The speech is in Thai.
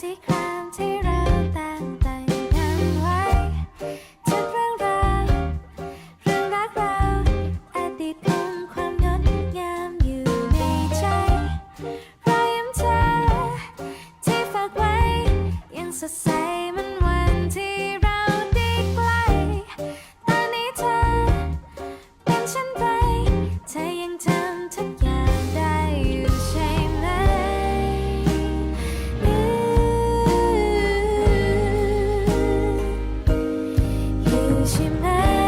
สีครามที่เราแต่งแต่งไว้เรื่องราวเรื่องรักเราอดีตคงความงดงามอยู่ในใจรอยยิ้มเธอที่ฝากไว้ยังสดใสมัน 의심해.